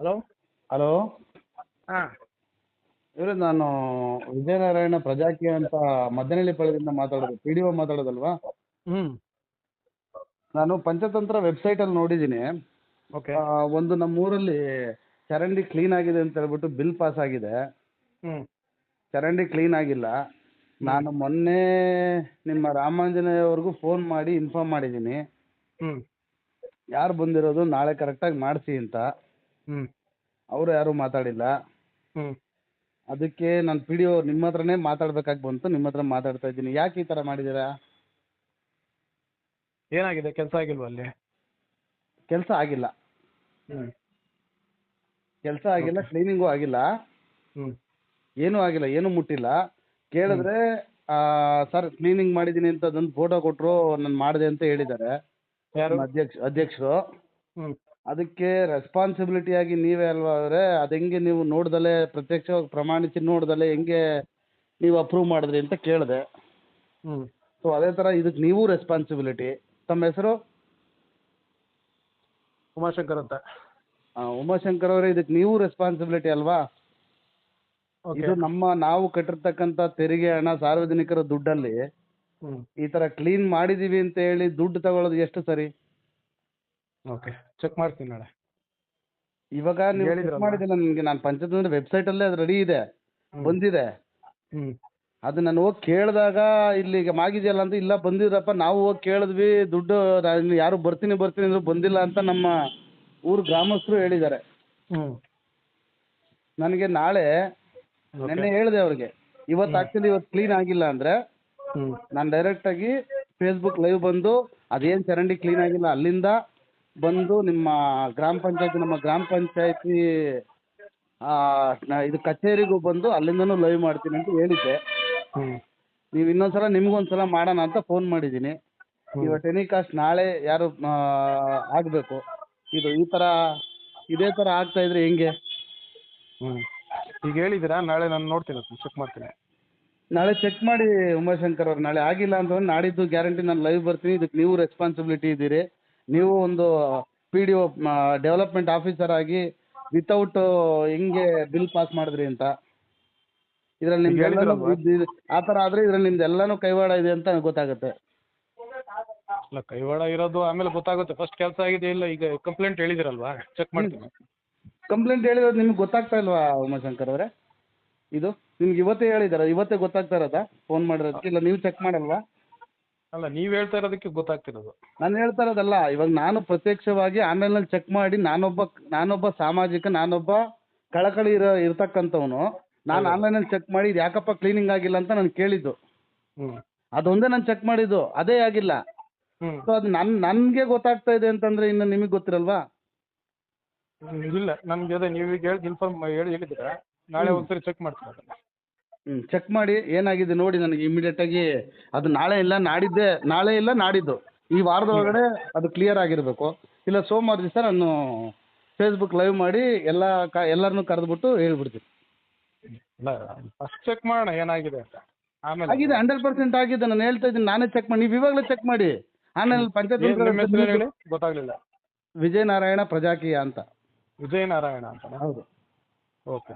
Hello? Hello? ಹಾಂ. ಇವರೇ ನಾನು ವಿಜಯನಾರಾಯಣ ಪ್ರಜಾಕಿ ಅಂತ ಮದ್ದನಹಳ್ಳಿ ಪಳದಿಂದ ಮಾತಾಡೋದು ಪಿ ಡಿ ಒ ಮಾತಾಡೋದಲ್ವಾ? ಹ್ಞೂ ನಾನು ಪಂಚತಂತ್ರ ವೆಬ್ಸೈಟಲ್ಲಿ ನೋಡಿದ್ದೀನಿ. ಓಕೆ. ಆ, ಒಂದು ನಮ್ಮ ಊರಲ್ಲಿ ಚರಂಡಿ ಕ್ಲೀನ್ ಆಗಿದೆ ಅಂತ ಹೇಳ್ಬಿಟ್ಟು ಬಿಲ್ ಪಾಸ್ ಆಗಿದೆ. ಹ್ಞೂ ಚರಂಡಿ ಕ್ಲೀನ್ ಆಗಿಲ್ಲ. ನಾನು ಮೊನ್ನೆ ನಿಮ್ಮ ರಾಮಾಂಜನೇಯ ಅವ್ರಿಗೂ ಫೋನ್ ಮಾಡಿ ಇನ್ಫಾರ್ಮ್ ಮಾಡಿದ್ದೀನಿ. ಹ್ಞೂ ಯಾರು ಬಂದಿರೋದು ನಾಳೆ ಕರೆಕ್ಟಾಗಿ ಮಾಡಿಸಿ ಅಂತ. ಹ್ಞೂ ಅವರು ಯಾರು ಮಾತಾಡಿಲ್ಲ. ಹ್ಞೂ ಅದಕ್ಕೆ ನಾನು ಪಿ ಡಿ ಒ ನಿಮ್ಮ ಹತ್ರನೇ ಮಾತಾಡ್ಬೇಕಾಗಿ ಬಂತು ನಿಮ್ಮ ಹತ್ರ ಮಾತಾಡ್ತಾ ಇದ್ದೀನಿ. ಯಾಕೆ ಈ ಥರ ಮಾಡಿದ್ದೀರಾ ಏನಾಗಿದೆ? ಕೆಲಸ ಆಗಿಲ್ವಾ ಅಲ್ಲಿ? ಕೆಲಸ ಆಗಿಲ್ಲ. ಹ್ಞೂ ಕೆಲಸ ಆಗಿಲ್ಲ ಕ್ಲೀನಿಂಗು ಆಗಿಲ್ಲ. ಹ್ಞೂ ಏನೂ ಆಗಿಲ್ಲ ಏನೂ ಮುಟ್ಟಿಲ್ಲ. ಕೇಳಿದ್ರೆ ಸರ್ ಕ್ಲೀನಿಂಗ್ ಮಾಡಿದ್ದೀನಿ ಅಂತ ಅದೊಂದು ಫೋಟೋ ಕೊಟ್ಟರು ನಾನು ಮಾಡಿದೆ ಅಂತ ಹೇಳಿದ್ದಾರೆ. ಯಾರು? ಅಧ್ಯಕ್ಷ ಅಧ್ಯಕ್ಷರು. ಹ್ಞೂ ಅದಕ್ಕೆ ರೆಸ್ಪಾನ್ಸಿಬಿಲಿಟಿ ಆಗಿ ನೀವೇ ಅಲ್ವಾ ಅವರೇ? ಅದು ಹೆಂಗೆ ನೀವು ನೋಡ್ದಲೇ ಪ್ರತ್ಯಕ್ಷವಾಗಿ ಪ್ರಮಾಣಿಸಿ ನೋಡ್ದಲೇ ಹೆಂಗೆ ನೀವು ಅಪ್ರೂವ್ ಮಾಡಿದ್ರಿ ಅಂತ ಕೇಳಿದೆ. ಹ್ಞೂ ಸೊ ಅದೇ ಥರ ಇದಕ್ಕೆ ನೀವು ರೆಸ್ಪಾನ್ಸಿಬಿಲಿಟಿ ತಮ್ಮ ಹೆಸರು? ಉಮಾಶಂಕರ್ ಅಂತ. ಉಮಾಶಂಕರ್ ಅವರೇ ಇದಕ್ಕೆ ನೀವು ರೆಸ್ಪಾನ್ಸಿಬಿಲಿಟಿ ಅಲ್ವಾ? ಇದು ನಮ್ಮ ನಾವು ಕಟ್ಟಿರ್ತಕ್ಕಂಥ ತೆರಿಗೆ ಹಣ ಸಾರ್ವಜನಿಕರ ದುಡ್ಡಲ್ಲಿ ಹ್ಞೂ ಈ ತರ ಕ್ಲೀನ್ ಮಾಡಿದೀವಿ ಅಂತ ಹೇಳಿ ದುಡ್ಡು ತಗೊಳ್ಳೋದು ಎಷ್ಟು ಸರಿ? ಓಕೆ. ಚೆಕ್ ಮಾಡ್ತೀನಿ ನಾಳೆ. ಇವಾಗ ನೀವು check ಮಾಡಿದ್ರೆ ಮಾಡಿದಿಲ್ಲ ನನಗೆ ನಾನು ವೆಬ್ಸೈಟ್ ಅಲ್ಲೇ ಅದು ರೆಡಿ ಇದೆ. ಬಂದಿದೆ. ಹ್ಞೂ ಅದು ನಾನು ಹೋಗಿ ಕೇಳಿದಾಗ ಇಲ್ಲಿಗೆ ಮಾಗಿದೆಯಲ್ಲ ಅಂತ ಇಲ್ಲ ಬಂದಿದ್ರಪ್ಪ ನಾವು ಹೋಗಿ ಕೇಳಿದ್ವಿ ದುಡ್ಡು ಯಾರು ಬರ್ತೀನಿ ಬರ್ತೀನಿ ಅಂದ್ರು ಬಂದಿಲ್ಲ ಅಂತ ನಮ್ಮ ಊರು ಗ್ರಾಮಸ್ಥರು ಹೇಳಿದ್ದಾರೆ. ಹ್ಞೂ ನನಗೆ ನಾಳೆ ನೆನ್ನೆ ಹೇಳಿದೆ ಅವ್ರಿಗೆ ಇವತ್ತು ಆಕ್ಚುಲಿ ಇವತ್ತು ಕ್ಲೀನ್ ಆಗಿಲ್ಲ ಅಂದ್ರೆ ನಾನು ಡೈರೆಕ್ಟ್ ಆಗಿ ಫೇಸ್ಬುಕ್ ಲೈವ್ ಬಂದು ಅದೇನು ಚರಂಡಿ ಕ್ಲೀನ್ ಆಗಿಲ್ಲ ಅಲ್ಲಿಂದ ಬಂದು ನಿಮ್ಮ ಗ್ರಾಮ ಪಂಚಾಯತಿ ನಮ್ಮ ಗ್ರಾಮ ಪಂಚಾಯತಿ ಇದು ಕಚೇರಿಗೂ ಬಂದು ಅಲ್ಲಿಂದನೂ ಲೈವ್ ಮಾಡ್ತೀನಿ ಅಂತ ಹೇಳಿದ್ದೆ. ಹ್ಞೂ ನೀವು ಇನ್ನೊಂದ್ಸಲ ನಿಮ್ಗೊಂದ್ಸಲ ಮಾಡೋಣ ಅಂತ ಫೋನ್ ಮಾಡಿದೀನಿ ಇವಾಗ ಟೆಲಿಕಾಸ್ಟ್ ನಾಳೆ ಯಾರು ಆಗಬೇಕು. ಇದು ಈ ತರ ಇದೇ ತರ ಆಗ್ತಾ ಇದ್ರೆ ಹೆಂಗೆ? ಹ್ಮ್. ಈಗ ಹೇಳಿದ್ದೀರಾ? ನಾಳೆ ನಾನು ನೋಡ್ತೀನಿ ಚೆಕ್ ಮಾಡ್ತೀನಿ. ನಾಳೆ ಚೆಕ್ ಮಾಡಿ ಉಮಾಶಂಕರ್ ಅವ್ರು ನಾಳೆ ಆಗಿಲ್ಲ ಅಂತಂದ್ರೆ ನಾಡಿದ್ದು ಗ್ಯಾರಂಟಿ ನಾನು ಲೈವ್ ಬರ್ತೀನಿ. ಇದಕ್ಕೆ ನೀವು ರೆಸ್ಪಾನ್ಸಿಬಿಲಿಟಿ ಇದ್ದೀರಿ. ನೀವು ಒಂದು P D O development officer ಆಗಿ ವಿತೌಟ್ ಹೆಂಗೆ ಬಿಲ್ ಪಾಸ್ ಮಾಡಿದ್ರಿ ಅಂತ. ಇದ್ರಲ್ಲಿ ಈಗ ನಿಮ್ದು ಹೇಳಿದ್ರಲ್ವಾ? ಆ ತರ ಆದ್ರೆ ಇದ್ರಲ್ಲಿ ನಿಮ್ದು ಎಲ್ಲಾನು ಕೈವಾಡ ಇದೆ ಅಂತ ಗೊತ್ತಾಗುತ್ತೆ. ಇಲ್ಲ ಕೈವಾಡ ಇರೋದು ಆಮೇಲೆ ಗೊತ್ತಾಗುತ್ತೆ. ಫಸ್ಟ್ ಕೆಲಸ ಆಗಿದೆ ಇಲ್ಲ ಈಗ ಕಂಪ್ಲೇಂಟ್ ಹೇಳಿದಿರಲ್ವಾ? ಚೆಕ್ ಮಾಡ್ತೀನಿ. ಕಂಪ್ಲೇಂಟ್ ಹೇಳಿರೋದು ನಿಮ್ಗೆ ಗೊತ್ತಾಗ್ತಾ ಇಲ್ವಾ ಉಮಾಶಂಕರ್ ಅವರೇ? ಇದು ನಿಮ್ಗೆ ಇವತ್ತೇ ಹೇಳಿದಾರ ಇವತ್ತೇ ಗೊತ್ತಾಗ್ತಾ ಇರೋದಾ? ಫೋನ್ ಮಾಡಿರೋದಕ್ಕೆ ಇಲ್ಲ ನೀವು ಚೆಕ್ ಮಾಡಲ್ವಾ? ಅಲ್ಲ ನೀವು ಹೇಳ್ತಾ ಇರೋದಕ್ಕೆ ಗೊತ್ತಾಗ್ತಿರೋದು. ನಾನು ಹೇಳ್ತಾ ಇರೋದಲ್ಲ ಇವಾಗ ನಾನು ಪ್ರತ್ಯಕ್ಷವಾಗಿ ಆನ್ಲೈನಲ್ಲಿ ಚೆಕ್ ಮಾಡಿ ನಾನೊಬ್ಬ ನಾನೊಬ್ಬ ಸಾಮಾಜಿಕ ನಾನೊಬ್ಬ ಕಳಕಳಿ ಇರೋ ಇರ್ತಕ್ಕಂಥವನು. ನಾನು ಆನ್ಲೈನಲ್ಲಿ ಚೆಕ್ ಮಾಡಿ ಇದು ಯಾಕಪ್ಪ ಕ್ಲೀನಿಂಗ್ ಆಗಿಲ್ಲ ಅಂತ ನಾನು ಕೇಳಿದ್ದು. ಅದೊಂದೇ ನಾನು ಚೆಕ್ ಮಾಡಿದ್ದು ಅದೇ ಆಗಿಲ್ಲ. ಸೊ ಅದು ನನ್ ನನಗೆ ಗೊತ್ತಾಗ್ತಾ ಇದೆ ಅಂತಂದ್ರೆ ಇನ್ನು ನಿಮಗೆ ಗೊತ್ತಿರಲ್ವಾ? ಇಲ್ಲ ನಮ್ಗೆ ಅದೇ ನೀವು ಈಗ ಹೇಳಿ ಇನ್ಫಾರ್ಮ್ ಹೇಳಿ ಹೇಳಿದ್ದೀರಾ? ನಾಳೆ ಒಂದ್ಸರಿ ಚೆಕ್ ಮಾಡ್ತೀನಿ ಅದನ್ನ. ಹ್ಞೂ ಚೆಕ್ ಮಾಡಿ ಏನಾಗಿದೆ ನೋಡಿ ನನಗೆ ಇಮಿಡಿಯೇಟಾಗಿ ಅದು ನಾಳೆ ಇಲ್ಲ ನಾಡಿದ್ದೆ ನಾಳೆ ಇಲ್ಲ ನಾಡಿದ್ದು. ಈ ವಾರದ ಒಳಗಡೆ ಅದು ಕ್ಲಿಯರ್ ಆಗಿರಬೇಕು. ಇಲ್ಲ ಸೋಮವಾರ ದಿವಸ ನಾನು ಫೇಸ್ಬುಕ್ ಲೈವ್ ಮಾಡಿ ಎಲ್ಲ ಕ ಎಲ್ಲರನ್ನೂ ಕರೆದ್ಬಿಟ್ಟು ಹೇಳ್ಬಿಡ್ತೀನಿ. ಇಲ್ಲ ಫಸ್ಟ್ ಚೆಕ್ ಮಾಡೋಣ ಏನಾಗಿದೆ ಅಂತ. ಆಮೇಲೆ ಆಗಿದೆ ಹಂಡ್ರೆಡ್ ಪರ್ಸೆಂಟ್ ಆಗಿದೆ. ನಾನು ಹೇಳ್ತಾ ಇದ್ದೀನಿ ನಾನೇ ಚೆಕ್ ಮಾಡಿ ನೀವು ಇವಾಗಲೇ ಚೆಕ್ ಮಾಡಿ. ಆಮೇಲೆ ಏನ್ ನಿಮ್ಮ ಹೆಸರು ಪಂಚಾಯತ್ ಹೇಳಿ ಗೊತ್ತಾಗ್ಲಿಲ್ಲ. ವಿಜಯನಾರಾಯಣ ಪ್ರಜಾಕೀಯ ಅಂತ. ವಿಜಯನಾರಾಯಣ ಅಂತ. ಹೌದು. ಓಕೆ.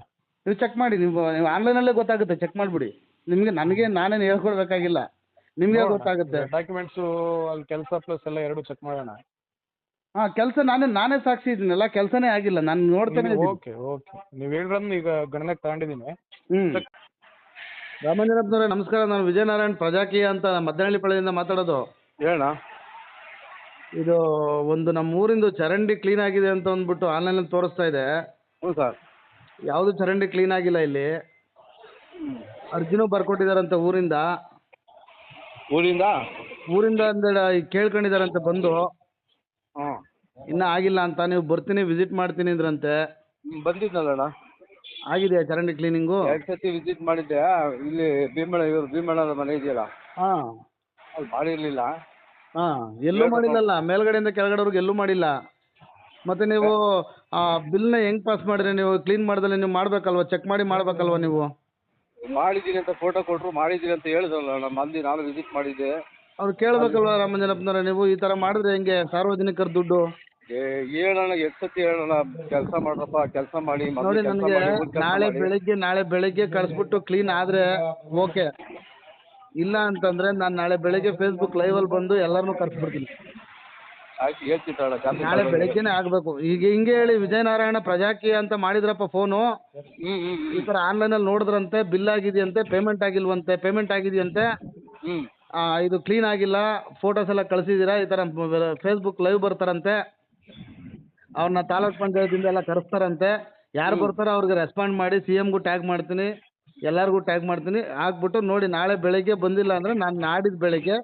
ನೀವು ಚೆಕ್ ಮಾಡಿ ನೀವು ನೀವು ಆನ್ಲೈನಲ್ಲೇ ಗೊತ್ತಾಗುತ್ತೆ ಚೆಕ್ ಮಾಡಿಬಿಡಿ. ನಿಮಗೆ ನನಗೆ ನಾನೇನು ಹೇಳ್ಕೊಡ್ಬೇಕಾಗಿಲ್ಲ. ನಿಮಗೆ ಗೊತ್ತಾಗುತ್ತೆ. ಡಾಕ್ಯುಮೆಂಟ್ಸು ಅಲ್ಲಿ ಕೆಲಸ ಪ್ಲಸ್ ಎಲ್ಲ ಎರಡು ಚೆಕ್ ಮಾಡೋಣ. ಹಾಂ ಕೆಲಸ ನಾನೇ ನಾನೇ ಸಾಕ್ಷಿ ಇದ್ದೀನಲ್ಲ ಕೆಲಸನೇ ಆಗಿಲ್ಲ. ನಾನು ನೋಡ್ತೇನೆ ಓಕೆ ಓಕೆ ನೀವು ಹೇಳಿರೋದನ್ನ ಈಗ ಗಣನೆಗೆ ತಗೊಂಡಿದ್ದೀನಿ. ಹ್ಞೂ ರಾಮಂಜನಪ್ಪನವರೇ ನಮಸ್ಕಾರ. ನಾನು ವಿಜಯನಾರಾಯಣ್ ಪ್ರಜಾಕೀಯ ಅಂತ ಮದ್ದನಹಳ್ಳಿ ಪಳೆಯಿಂದ ಮಾತಾಡೋದು. ಹೇಳ. ಇದು ಒಂದು ನಮ್ಮ ಊರಿಂದು ಚರಂಡಿ ಕ್ಲೀನ್ ಆಗಿದೆ ಅಂತ ಅಂದ್ಬಿಟ್ಟು ಆನ್ಲೈನಲ್ಲಿ ತೋರಿಸ್ತಾ ಇದೆ. ಹ್ಞೂ ಸರ್ ಯಾವುದು ಚರಂಡಿ ಕ್ಲೀನ್ ಆಗಿಲ್ಲ ಇಲ್ಲಿ. ಅರ್ಜಿನೂ ಬರ್ಕೊಟ್ಟಿದಾರಂತೆ ಊರಿಂದ. ಊರಿಂದ? ಊರಿಂದ ಅಂದ್ರೆ ಕೇಳ್ಕೊಂಡಿದಾರಂತೆ ಬಂದು. ಇನ್ನ ಇನ್ನೂ ಆಗಿಲ್ಲ ಅಂತ ನೀವು ಬರ್ತೀನಿ ವಿಸಿಟ್ ಮಾಡ್ತೀನಿ ಅಂದ್ರಂತೆ. ಬಂದಿದ್ನಲ್ಲಣ್ಣ ಆಗಿದೆಯಾ ಚರಂಡಿ ಕ್ಲೀನಿಂಗು ಎರಡು ಸತಿ ವಿಸಿಟ್ ಮಾಡಿದ್ದೆ. ಇಲ್ಲಿ ಭೀಮಳ ಇವರು ಭೀಮಳ ಮನೆ ಇದೆಯಲ್ಲ? ಹಾಂ. ಅಲ್ಲಿ ಹಾ ಹಾಂ ಎಲ್ಲೂ ಮಾಡಿಲ್ಲಲ್ಲ ಮೇಲ್ಗಡೆಯಿಂದ ಕೆಳಗಡೆವರೆಗೂ ಎಲ್ಲೂ ಮಾಡಿಲ್ಲ. ಮತ್ತೆ ನೀವು ಆ ಬಿಲ್ನ ಹೆಂಗ್ ಪಾಸ್ ಮಾಡಿದ್ರೆ ನೀವು ಕ್ಲೀನ್ ಮಾಡ್ದಲೆ ನೀವು ಮಾಡ್ಬೇಕಲ್ವಾ? ಚೆಕ್ ಮಾಡಿ ಮಾಡ್ಬೇಕಲ್ವಾ ನೀವು? ಮಾಡಿದೀನಿ ಅಂತ ಫೋಟೋ ಕೊಟ್ಟರು ಮಾಡಿದೀನಿ ಅಂತ ಹೇಳಿದ್ರಲ್ಲ ನಮ್ಮ ಮಂದಿ ನಾನು ವಿಸಿಟ್ ಮಾಡಿದ್ದೆ. ಅವ್ರು ಕೇಳ್ಬೇಕಲ್ವಾ ರಾಮಂಜನಪ್ಪನವ್ರೆ ನೀವು ಈ ತರ ಮಾಡಿದ್ರೆ ಹೆಂಗೆ? ಸಾರ್ವಜನಿಕರ ದುಡ್ಡು? ಏ ಹೇಳೋಣ ಎಷ್ಟು ಸತಿ ಹೇಳೋಣ ಕೆಲಸ ಮಾಡ್ರಪ್ಪ ಕೆಲಸ ಮಾಡಿ ನೋಡಿ ಕೆಲ್ಸ ನನಗೆ ಮಾಡಿ, ಊರ್ ಕೆಲ್ಸ ನಾಳೆ ಮಾಡಿ. ಬೆಳಿಗ್ಗೆ ನಾಳೆ ಬೆಳಿಗ್ಗೆ ಕಳಿಸ್ಬಿಟ್ಟು ಕ್ಲೀನ್ ಆದ್ರೆ ಓಕೆ ಇಲ್ಲ ಅಂತಂದ್ರೆ ನಾನು ನಾಳೆ ಬೆಳಿಗ್ಗೆ ಫೇಸ್ಬುಕ್ ಲೈವಲ್ಲಿ ಬಂದು ಎಲ್ಲರನ್ನೂ ಕರ್ಸ್ಬಿಡ್ತೀನಿ. ಆಯ್ತು ಹೇಳ್ತೀನಿ ತಗೊಳ್ಳ, ಜಾಸ್ತಿ ನಾಳೆ ಬೆಳಿಗ್ಗೆನೆ ಬೆಳಿಗ್ಗೆನೇ ಆಗಬೇಕು. ಈಗ ಹಿಂಗೆ ಹೇಳಿ ವಿಜಯನಾರಾಯಣ ಪ್ರಜಾಕಿ ಅಂತ ಮಾಡಿದ್ರಪ್ಪ ಫೋನು ಹ್ಮ್ ಹ್ಮ್ ಈ ಥರ ಆನ್ಲೈನಲ್ಲಿ ನೋಡಿದ್ರಂತೆ ಬಿಲ್ ಆಗಿದೆಯಂತೆ ಪೇಮೆಂಟ್ ಆಗಿಲ್ವಂತೆ ಪೇಮೆಂಟ್ ಆಗಿದೆಯಂತೆ. ಹ್ಮ್. ಆ, ಇದು ಕ್ಲೀನ್ ಆಗಿಲ್ಲ ಫೋಟೋಸ್ ಎಲ್ಲ ಕಳಿಸಿದ್ದೀರಾ ಈ ಥರ ಫೇಸ್ಬುಕ್ ಲೈವ್ ಬರ್ತಾರಂತೆ. ಅವ್ರನ್ನ ತಾಲೂಕ್ ಪಂಚಾಯತಿಂದ ಎಲ್ಲ ಕರೆಸ್ತಾರಂತೆ. ಯಾರು ಬರ್ತಾರೋ ಅವ್ರಿಗೆ ರೆಸ್ಪಾಂಡ್ ಮಾಡಿ ಸಿ ಎಮ್ಗೂ ಟ್ಯಾಗ್ ಮಾಡ್ತೀನಿ. ಎಲ್ಲರಿಗೂ ಟ್ಯಾಗ್ ಮಾಡ್ತೀನಿ. ಹಾಕ್ಬಿಟ್ಟು ನೋಡಿ ನಾಳೆ ಬೆಳಿಗ್ಗೆ ಬಂದಿಲ್ಲ ಅಂದ್ರೆ ನಾನು ನಾಡಿದ್ದು ಬೆಳಗ್ಗೆ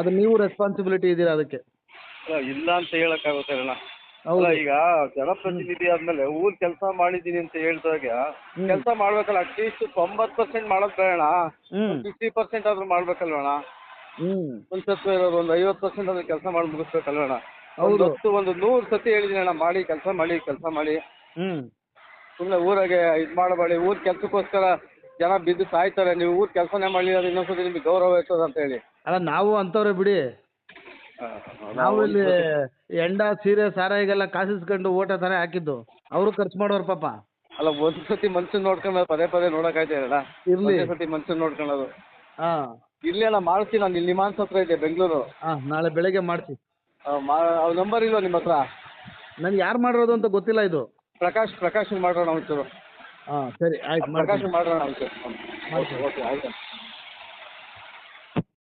ಅದು ನೀವು ರೆಸ್ಪಾನ್ಸಿಬಿಲಿಟಿ ಇದ್ದೀರಾ ಅದಕ್ಕೆ. ಇಲ್ಲ ಅಂತ ಹೇಳಕ್ ಅಣ್ಣ. ಹೌದು. ಅಲ್ಲ ಈಗ ಜನಪ್ರತಿನಿಧಿ ಆದ್ಮೇಲೆ ಊರ್ ಕೆಲಸ ಮಾಡಿದೀನಿ ಅಂತ ಹೇಳ್ದಾಗ ಕೆಲಸ ಮಾಡ್ಬೇಕಲ್ಲ ಅಟ್ಲೀಸ್ಟ್ ತೊಂಬತ್ ಪರ್ಸೆಂಟ್ ಮಾಡೋದ್ ಬೇಡ ಫಿಫ್ಟಿ ಪರ್ಸೆಂಟ್ ಆದ್ರೂ ಮಾಡ್ಬೇಕಲ್ವಣ ಒಂದ್ ಸತ್ವ ಇರೋದು ಒಂದ್ ಐವತ್ ಪರ್ಸೆಂಟ್ ಆದ್ರೂ ಕೆಲಸ ಮಾಡಿ ಮುಗಿಸ್ಬೇಕಲ್ವಣ. ಒಂದು ಒಂದು ನೂರ್ ಸತಿ ಹೇಳಿದೀನಿ ಅಣ್ಣ ಮಾಡಿ ಕೆಲಸ ಮಾಡಿ ಕೆಲಸ ಮಾಡಿ. ಹ್ಮ್. ಸುಮ್ಮನೆ ಊರಾಗೆ ಇದ್ ಮಾಡಬೇಡಿ ಊರ್ ಕೆಲ್ಸಕ್ಕೋಸ್ಕರ ಜನ ಬಿದ್ದು ಸಾಯ್ತಾರೆ ನೀವು ಊರ್ ಕೆಲಸನೇ ಮಾಡಲಿಲ್ಲ ಅಂದ್ರೆ ಇನ್ನೊಂದ್ಸತಿ ನಿಮ್ಗೆ ಗೌರವ ಇರ್ತದೆ ಅಂತ ಹೇಳಿ. ಅಲ್ಲ ನಾವು ಅಂತವ್ರೆ ಬಿಡಿ. ನಾವು ಇಲ್ಲಿ ಎಂಡ ಸೀರೆ ಸಾರಾಯಿಗೆಲ್ಲ ಕಾಸಿಸ್ಕೊಂಡು ಓಟ ತಾನೇ ಹಾಕಿದ್ದು. ಅವರು ಖರ್ಚು ಮಾಡೋರು ಪಾಪ. ಅಲ್ಲ ಒಂದ್ ಸತಿ ಮನ್ಸನ್ ನೋಡ್ಕೊಂಡು ಪದೇ ಪದೇ ನೋಡಕ್ಕಾಯ್ತದಲ್ಲ ಇರ್ಲಿ. ಒಂದ್ ಸತಿ ಮನ್ಸನ್ ನೋಡ್ಕೊಳ್ಳೋದು ಹಾ. ಇರ್ಲಿ ಅಣ್ಣ ಮಾಡ್ತೀನಿ ನಾನು ಇಲ್ಲಿ ನಿಮಾನ್ಸ್ ಹತ್ರ ಇದೆ ಬೆಂಗಳೂರು. ಹಾಂ ನಾಳೆ ಬೆಳಿಗ್ಗೆ ಮಾಡ್ತಿ ಅವ್ರ ನಂಬರ್ ಇಲ್ವಾ ನಿಮ್ಮ ಹತ್ರ? ನನಗೆ ಯಾರು ಮಾಡಿರೋದು ಅಂತ ಗೊತ್ತಿಲ್ಲ ಇದು. ಪ್ರಕಾಶ್ ಪ್ರಕಾಶ್ ಮಾಡೋಣ ಒಂಚೂರು. ಹಾ ಸರಿ ಆಯ್ತು ಪ್ರಕಾಶ್ ಮಾಡೋಣ ಒಂಚೂರು. ಓಕೆ ಓಕೆ ಆಯ್ತು.